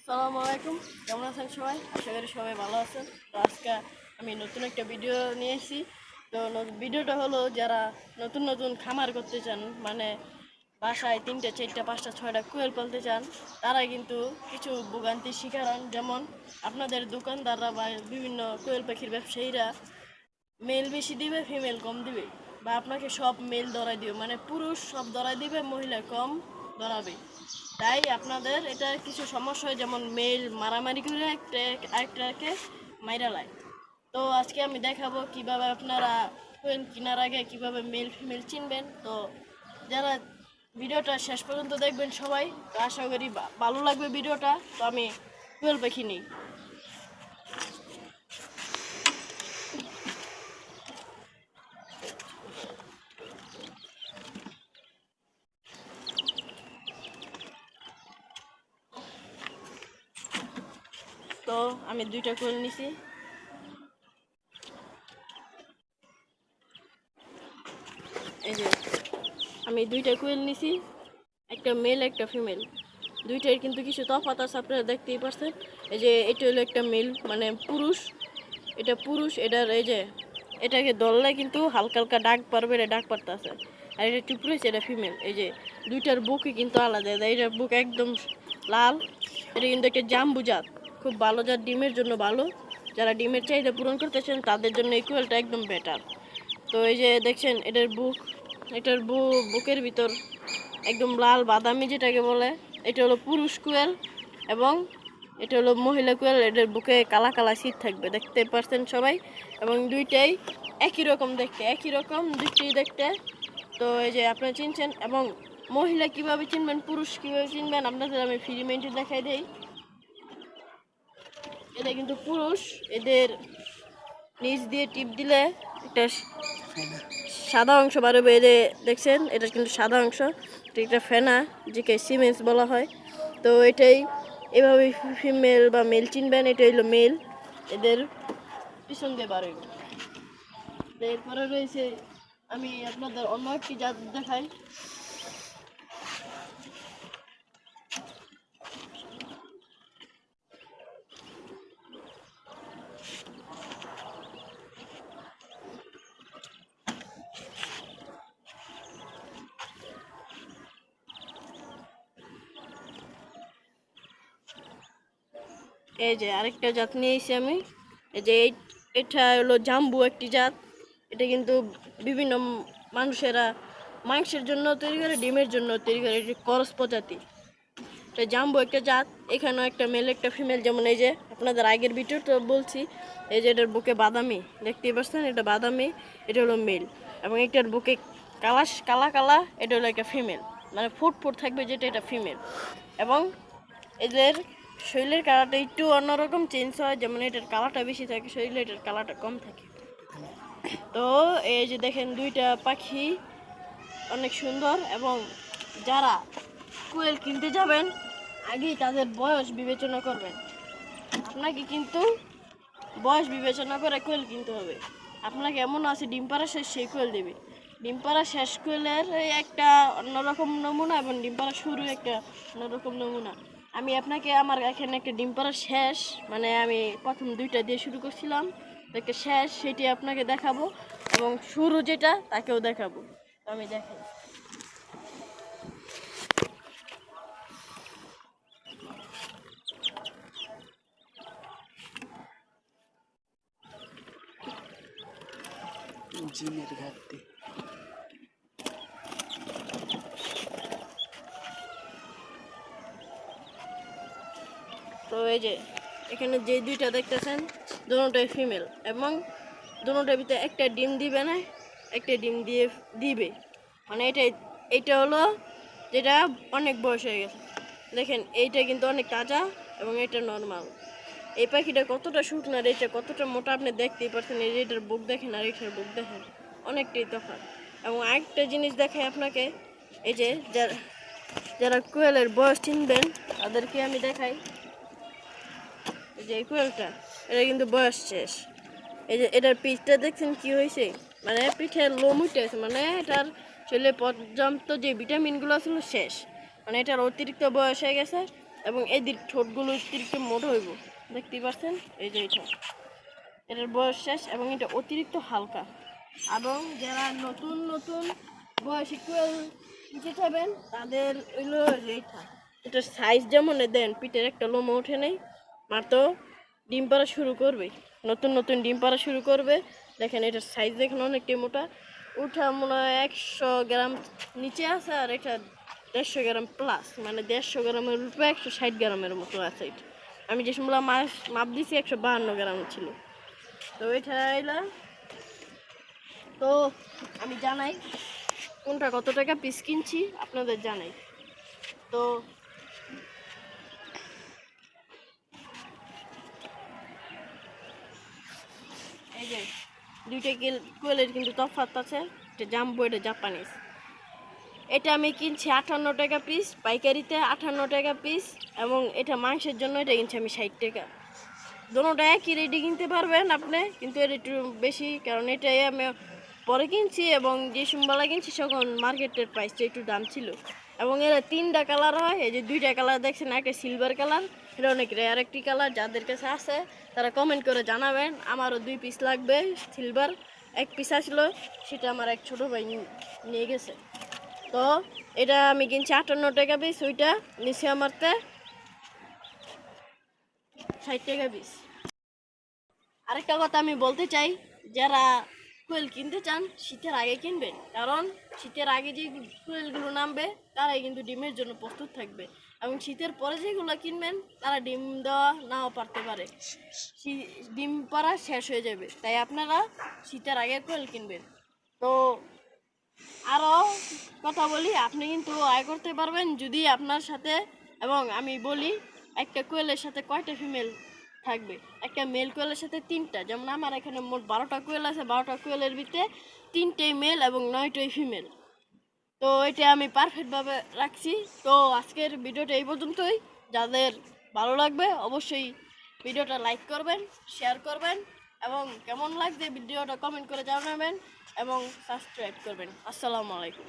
আসসালামু আলাইকুম। কেমন আছেন সবাই? আশা করি সবাই ভালো আছেন। তো আজকে আমি নতুন একটা ভিডিও নিয়ে এসেছি তো ভিডিওটা হলো যারা নতুন নতুন খামার করতে চান মানে বাসায় তিনটে, চারটা, পাঁচটা, ছয়টা কোয়েল পালতে চান, তারা কিন্তু কিছু ভোগান্তির শিকার হন। যেমন আপনাদের দোকানদাররা বা বিভিন্ন কোয়েল পাখির ব্যবসায়ীরা মেল বেশি দিবে ফিমেল কম দিবে। বা আপনাকে সব মেল ধরাই দিবে। মানে পুরুষ সব ধরাই দিবে, মহিলা কম ধরাবে। তাই আপনাদের এটা কিছু সমস্যা হয়, যেমন মেল মারামারি করে একটা, আরেকটাকে মাইরা লায়। তো আজকে আমি দেখাবো কীভাবে আপনারা কোয়েল কেনার আগে কীভাবে মেল ফিমেল চিনবেন। তো যারা ভিডিওটা শেষ পর্যন্ত দেখবেন সবাই, তো আশা করি ভালো লাগবে ভিডিওটা। তো আমি কোয়েল পাখি নিই। তো আমি দুইটা কোয়েল নিছি। এই যে, আমি দুইটা কোয়েল নিছি, একটা মেল একটা ফিমেল দুইটার কিন্তু কিছু তফাৎ আছে, আপনারা দেখতেই পারছেন। এই যে, এটা হলো একটা মেল মানে পুরুষ। এটা পুরুষ, এটার এই যে, এটাকে ধরলে কিন্তু হালকা হালকা ডাক পারবে, এটা ডাক পারতে আছে আর এটা রয়েছে এটা ফিমেল এই যে, দুইটার বুকই কিন্তু আলাদা। এটার বুক একদম লাল, এটা কিন্তু একটা জাম্বু জাত। খুব ভালো জাত ডিমের জন্য ভালো। যারা ডিমের চাহিদা পূরণ করতেছেন, তাদের জন্য এই কোয়েলটা একদম বেটার তো এই যে দেখছেন, এটার বুক, এটার বু, বুকের ভিতর একদম লাল বাদামি যেটাকে বলে, এটা হলো পুরুষ কোয়েল এবং এটা হলো মহিলা কোয়েল এটার বুকে কালা কালা শীত থাকবে, দেখতে পারছেন সবাই? এবং দুইটাই একই রকম দেখতে, একই রকম দুইটাই দেখতে। তো এই যে আপনারা চিনছেন, এবং মহিলা কীভাবে চিনবেন, পুরুষ কীভাবে চিনবেন, আপনাদের আমি ফ্রি মেন্টে দেখাই দেই। এটা কিন্তু পুরুষ, এদের নিচ দিয়ে টিপ দিলে একটা সাদা অংশ বাড়বে এদের দেখছেন, এটা কিন্তু সাদা অংশ, এটা ফেনা, যেকে সিমেন্স বলা হয়। তো এটাই এভাবে ফিমেল বা মেল চিনবেন এটা হইল মেল এদের পিছন দিয়ে বাড়বে এরপরে রয়েছে, আমি আপনাদের অন্য একটি জাত দেখাই। এই যে আরেকটা জাত নিয়ে এসেছি আমি। এই যে এটা হলো জাম্বু একটি জাত। এটা কিন্তু বিভিন্ন মানুষেরা মাংসের জন্য তৈরি করে, ডিমের জন্য তৈরি করে। এটি করস প্রজাতি। এটা জাম্বু একটা জাত। এখানেও একটা মেল একটা ফিমেল যেমন এই যে আপনাদের আগের ভিডিও তো বলছি, এই যে এটার বুকে বাদামি। দেখতেই পাচ্ছেন, এটা বাদামি, এটা হলো মেল এবং এটার বুকে কালাস কালা কালা, এটা হলো একটা ফিমেল মানে ফুট ফুট থাকবে যেটা, এটা ফিমেল এবং এদের শরীরের কালারটা একটু অন্যরকম চেঞ্জ হয়, যেমন এটার কালারটা বেশি থাকে, শরীরে এটার কালারটা কম থাকে। তো এই যে দেখেন দুইটা পাখি অনেক সুন্দর এবং যারা কোয়েল কিনতে যাবেন, আগেই তাদের বয়স বিবেচনা করবেন। আপনাকে কিন্তু বয়স বিবেচনা করে কোয়েল কিনতে হবে। আপনাকে এমন আছে, ডিম পাড়া শেষ, সেই কোয়েল দেবে। ডিম পাড়া শেষ কোয়েলের একটা অন্যরকম নমুনা এবং ডিম পাড়া শুরু একটা অন্যরকম নমুনা। আমি আপনাকে আমার এখানে একটা ডিম পাড়া শেষ মানে আমি প্রথম দুইটা দিয়ে শুরু করছিলাম একটা শেষ, সেটি আপনাকে দেখাবো এবং শুরু যেটা, তাকেও দেখাবো। আমি দেখাই। জিনের ঘাটতি। তো এই যে, এখানে যে দুইটা দেখতেছেন দুটোটাই ফিমেল এবং দুটোটার ভিতরে একটা ডিম দিবে না, একটা ডিম দিয়ে দিবে। মানে এটা এইটা হলো যেটা অনেক বয়স হয়ে গেছে। দেখেন, এইটা কিন্তু অনেক তাজা এবং এটা নর্মাল এই পাখিটা কতটা শুকনো আর এটা কতটা মোটা আপনি দেখতেই পারছেন, এই এটার বুক দেখেন আর এটার বুক দেখেন, অনেকটাই তফাৎ। এবং আরেকটা জিনিস দেখাই আপনাকে, এই যে যারা যারা কোয়েলের বয়স চিনবেন, তাদেরকে আমি দেখাই। এই যে এই এটা কিন্তু বয়স শেষ। এই যে এটার পিঠটা দেখছেন কি হয়েছে মানে পিঠে লোম উঠে আছে মানে এটার শরীরে পর্যাপ্ত যে ভিটামিনগুলো ছিল শেষ। মানে এটার অতিরিক্ত বয়স হয়ে গেছে এবং এদিক ঠোঁটগুলো অতিরিক্ত মোটা হইব। দেখতেই পাচ্ছেন? এই যে এটা। এটার বয়স শেষ এবং এটা অতিরিক্ত হালকা। এবং যারা নতুন নতুন বয়সী কোয়েল নিতে চাইবেন তাদের হইল এইটা এটার সাইজ যেমন দেন, পিঠের একটা লোমো ওঠে নেই। মাত্র ডিম পাড়া শুরু করবে। নতুন নতুন ডিম পাড়া শুরু করবে। দেখেন এটার সাইজ দেখেন অনেকটাই মোটা। ওটা মনে হয় একশো গ্রাম নিচে আছে আর এটা দেড়শো গ্রাম প্লাস মানে দেড়শো গ্রামের উপরে একশো ষাট গ্রামের মতো আছে এটা। আমি যে সময় মাস মাপ দিছি একশো বাহান্ন গ্রাম ছিল। তো এটা এলা তো আমি জানাই কোনটা কত টাকা পিস কিনছি, আপনাদের জানাই। তো এই যে দুইটা কোয়েলের কিন্তু তফাৎ আছে, এটা জাম্বো, এটা জাপানিজ। এটা আমি কিনছি আটান্ন টাকা পিস পাইকারিতে আটান্ন টাকা পিস এবং এটা মাংসের জন্য এটা কিনছি আমি ষাট টাকা। দোনোটা একই রেডি কিনতে পারবেন আপনি, কিন্তু এটা একটু বেশি, কারণ এটাই আমি পরে কিনছি, এবং যে সোমবেলা কিনছি তখন মার্কেটের প্রাইসটা একটু দাম ছিল। এবং এরা তিনটা কালার হয়, এই যে দুইটা কালার দেখছেন, একটা সিলভার কালার এটা অনেক রেয়ার একটি কালার যাদের কাছে আছে, তারা কমেন্ট করে জানাবেন। আমারও দুই পিস লাগবে সিলভার এক পিস আসলো, সেটা আমার এক ছোটো ভাই নিয়ে গেছে। তো এটা আমি কিনছি আটান্ন টাকা পিস ওইটা নিচে আমারতে ষাট টাকা পিস আরেকটা কথা আমি বলতে চাই, যারা কোয়েল কিনতে চান, শীতের আগে কিনবেন। কারণ শীতের আগে যে কোয়েলগুলো নামবে, তারাই কিন্তু ডিমের জন্য প্রস্তুত থাকবে। এবং শীতের পরে যেগুলো কিনবেন, তারা ডিম দেওয়া নাও পারতে পারে। ডিম পাড়া শেষ হয়ে যাবে। তাই আপনারা শীতের আগে কোয়েল কিনবেন। তো আরও কথা বলি, আপনি কিন্তু আয় করতে পারবেন যদি আপনার সাথে এবং আমি বলি, একটা কোয়েলের সাথে কয়টা ফিমেল থাকবে? একটা মেল কোয়েলের সাথে তিনটা। যেমন আমার এখানে মোট বারোটা কোয়েল আছে, বারোটা কোয়েলের ভিতরে তিনটেই মেল এবং নয়টাই ফিমেল। তো এটা আমি পারফেক্টভাবে রাখছি। তো আজকের ভিডিওটা এই পর্যন্তই। যাদের ভালো লাগবে, অবশ্যই ভিডিওটা লাইক করবেন শেয়ার করবেন এবং কেমন লাগছে ভিডিওটা কমেন্ট করে জানাবেন এবং সাবস্ক্রাইব করবেন। আসসালামু আলাইকুম।